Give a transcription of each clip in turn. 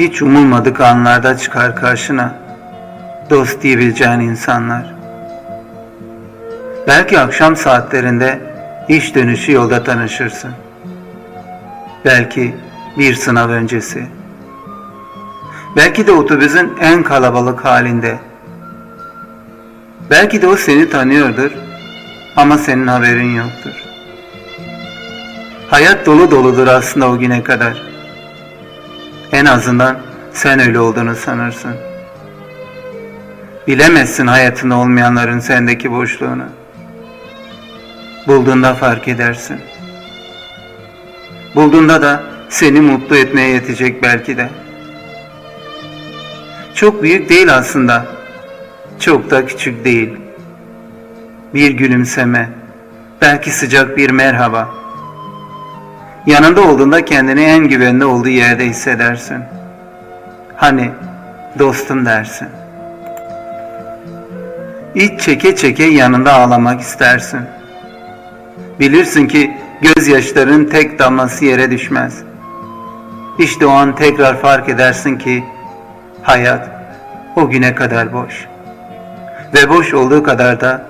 hiç umulmadık anlarda çıkar karşına dost diyebileceğin insanlar. Belki akşam saatlerinde iş dönüşü yolda tanışırsın. Belki bir sınav öncesi. Belki de otobüsün en kalabalık halinde. Belki de o seni tanıyordur ama senin haberin yoktur. Hayat dolu doludur aslında o güne kadar. En azından sen öyle olduğunu sanırsın. Bilemezsin hayatında olmayanların sendeki boşluğunu. Bulduğunda fark edersin. Bulduğunda da seni mutlu etmeye yetecek belki de. Çok büyük değil aslında. Çok da küçük değil. Bir gülümseme, belki sıcak bir merhaba. Yanında olduğunda kendini en güvende olduğu yerde hissedersin. Hani dostum dersin. İç çeke çeke yanında ağlamak istersin. Bilirsin ki gözyaşların tek damlası yere düşmez. İşte o an tekrar fark edersin ki hayat o güne kadar boş. Ve boş olduğu kadar da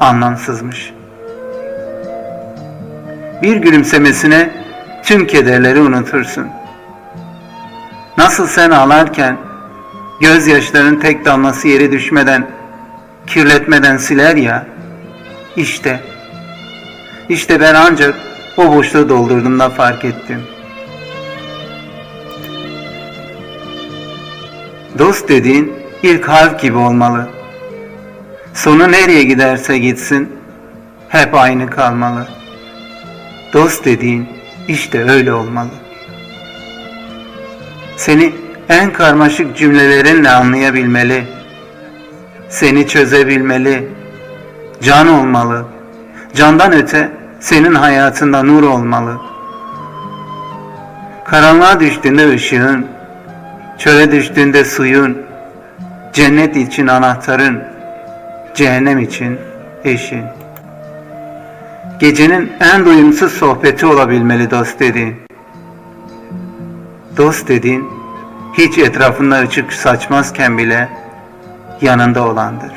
anlamsızmış. Bir gülümsemesine tüm kederleri unutursun. Nasıl sen ağlarken gözyaşların tek damlası yere düşmeden, kirletmeden siler ya, işte, işte ben ancak o boşluğu doldurduğumda fark ettim. Dost dediğin ilk harf gibi olmalı. Sonu nereye giderse gitsin, hep aynı kalmalı. Dost dediğin işte öyle olmalı. Seni en karmaşık cümlelerinle anlayabilmeli. Seni çözebilmeli. Can olmalı. Candan öte senin hayatında nur olmalı. Karanlığa düştüğünde ışığın, çöle düştüğünde suyun, cennet için anahtarın, cehennem için eşin. Gecenin en doyumsuz sohbeti olabilmeli dost dediğin. Dost dediğin hiç etrafında ışık saçmazken bile yanında olandır.